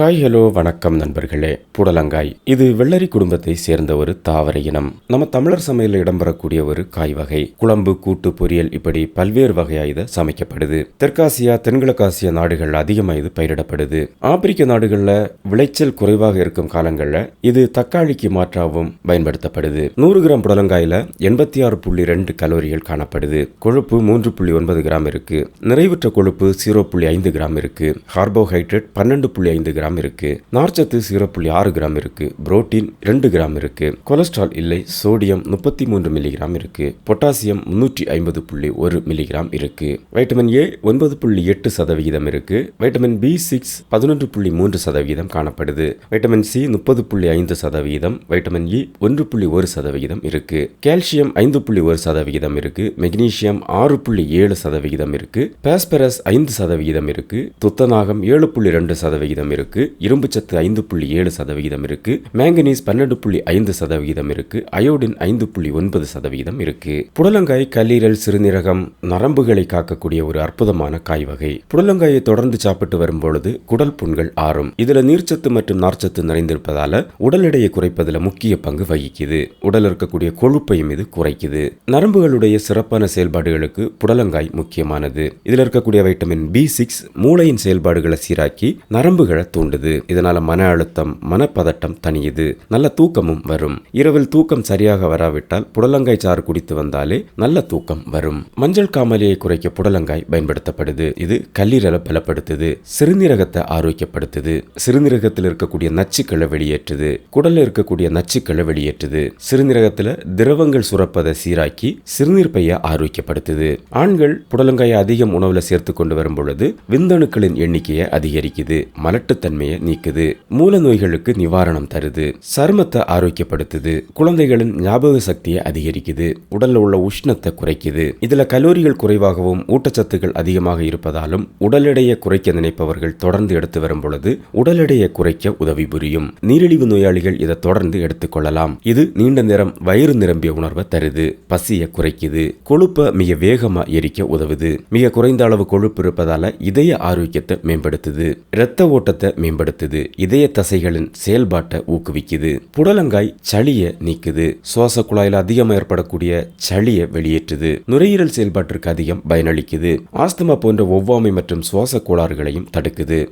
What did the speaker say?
Hi hello வணக்கம் நண்பர்களே. புடலங்காய் இது வெள்ளரி குடும்பத்தை சேர்ந்த ஒரு தாவர இனம். நம்ம தமிழர் சமையலில் இடம்பெறக்கூடிய ஒரு காய் வகை. குழம்பு கூட்டு பொரியல் இப்படி பல்வேறு வகையா இது சமைக்கப்படுது. தெற்காசியா தென்கிழக்காசிய நாடுகள் அதிகமா இது பயிரிடப்படுது. ஆப்பிரிக்க நாடுகள்ல விளைச்சல் குறைவாக இருக்கும் காலங்கள்ல இது தக்காளிக்கு மாற்றாகவும் பயன்படுத்தப்படுது. நூறு கிராம் புடலங்காயில எண்பத்தி ஆறு புள்ளி ரெண்டு கலோரிகள் காணப்படுது. கொழுப்பு மூன்று புள்ளி ஒன்பது கிராம் இருக்கு. நிறைவுற்ற கொழுப்பு ஜீரோ புள்ளி ஐந்து கிராம் இருக்கு. கார்போஹைட்ரேட் பன்னெண்டு புள்ளி ஐந்து கிராம் இருக்கு. நார்ச்சத்து ஜீரோ புள்ளி ஆறு கிராம் இருக்கு. புரோட்டீன் ரெண்டு கிராம் இருக்கு. கொலஸ்ட்ரால் இல்லை சோடியம் முப்பத்தி மூன்று மில்லிகிராம் இருக்கு. பொட்டாசியம் முன்னூற்றி ஐம்பது புள்ளி ஒரு மில்லிகிராம் இருக்கு. வைட்டமின் ஏ ஒன்பது புள்ளி எட்டு சதவிகிதம் இருக்கு. வைட்டமின் பி சிக்ஸ் பதினொன்று புள்ளி மூன்று சதவிகிதம் காணப்படுது. வைட்டமின் சி முப்பது புள்ளி ஐந்து சதவிகிதம். வைட்டமின் இ ஒன்று புள்ளி ஒரு சதவிகிதம் இருக்கு. கால்சியம் ஐந்து புள்ளி ஒரு சதவிகிதம் இருக்கு. மெக்னீசியம் ஆறு புள்ளி ஏழு சதவிகிதம் இருக்கு. பாஸ்பரஸ் ஐந்து சதவிகிதம் இருக்கு. துத்தநாகம் ஏழு புள்ளி ரெண்டு சதவிகிதம் இருக்கு. இரும்புச்சத்து ஐந்து புள்ளி ஏழு சதவிகிதம் இருக்கு. மேங்கனீஸ் பன்னெண்டு புள்ளி ஐந்து சதவிகிதம் இருக்கு. அயோடின் ஐந்து புள்ளி ஒன்பது சதவிகிதம் இருக்கு. புடலங்காய் கல்லீரல் சிறுநீரகம் நரம்புகளை காக்கக்கூடிய ஒரு அற்புதமான காய் வகை. புடலங்காயை தொடர்ந்து சாப்பிட்டு வரும்பொழுது குடல் புண்கள் ஆறும். இதுல நீர்ச்சத்து மற்றும் நார்ச்சத்து நிறைந்திருப்பதால உடல் எடையை குறைப்பதில் முக்கிய பங்கு வகிக்குது. உடல் இருக்கக்கூடிய கொழுப்பையும் இது குறைக்குது. நரம்புகளுடைய சிறப்பான செயல்பாடுகளுக்கு புடலங்காய் முக்கியமானது. இதுல இருக்கக்கூடிய வைட்டமின் பி சிக்ஸ் மூளையின் செயல்பாடுகளை சீராக்கி நரம்புகளை தூண்டுது. இதனால மன அழுத்தம் மனப்பதட்டம் தணியுது. நல்ல தூக்கமும் வரும். இரவில் தூக்கம் சரியாக வராவிட்டால் புடலங்காய் சாறு குடித்து வந்தாலே நல்ல தூக்கம் வரும். மஞ்சள் காமலையை குறைக்க புடலங்காய் பயன்படுத்தப்படுது. இது கல்லீரலை பலப்படுத்துது. சிறுநீரகத்தை ஆரோக்கியப்படுத்துது. சிறுநீரகத்தில் இருக்கக்கூடிய நச்சுக்களை வெளியேற்றுது. குடல்ல இருக்கக்கூடிய நச்சுக்களை வெளியேற்றுது. சிறுநீரகத்துல திரவங்கள் சுரப்பதை சீராக்கி சிறுநீர் பைய ஆரோக்கியப்படுத்துது. ஆண்கள் புடலங்காயை அதிகம் உணவுல சேர்த்து கொண்டு வரும் பொழுது விந்தணுக்களின் எண்ணிக்கையை அதிகரிக்குது. தன்மையை நீக்குது. மூல நோய்களுக்கு நிவாரணம் தருது. சருமத்தை ஆரோக்கியப்படுத்துது. குழந்தைகளின் ஞாபக சக்தியை அதிகரிக்குது. உடல்ல உள்ள உஷ்ணத்தை குறைக்குது. இதுல கலோரிகள் குறைவாகவும் ஊட்டச்சத்துக்கள் அதிகமாக இருப்பதாலும் உடல் எடையை குறைக்க நினைப்பவர்கள் தொடர்ந்து எடுத்து வரும் பொழுது உடல் எடையை குறைக்க உதவி புரியும். நீரிழிவு நோயாளிகள் இதை தொடர்ந்து எடுத்துக்கொள்ளலாம் இது நீண்ட நேரம் வயிறு நிரம்பிய உணர்வை தருது. பசியை குறைக்குது. கொழுப்பை மிக வேகமா எரிக்க உதவுது. மிக குறைந்த அளவு கொழுப்பு இருப்பதால இதய ஆரோக்கியத்தை மேம்படுத்துது. இரத்த ஓட்டத்தை மேம்படுத்துது. இதய தசைகளின் செயல்பாட்டை ஊக்குவிக்குது. புடலங்காய் சளியை நீக்குது. சுவாச குழாயில் அதிகமாக ஏற்படக்கூடிய சளியை வெளியேற்றுது. நுரையீரல் செயல்பாட்டிற்கு அதிகம் பயனளிக்குது. ஆஸ்துமா போன்ற ஒவ்வாமை மற்றும் சுவாச கோளாறுகளையும் தடுக்குது.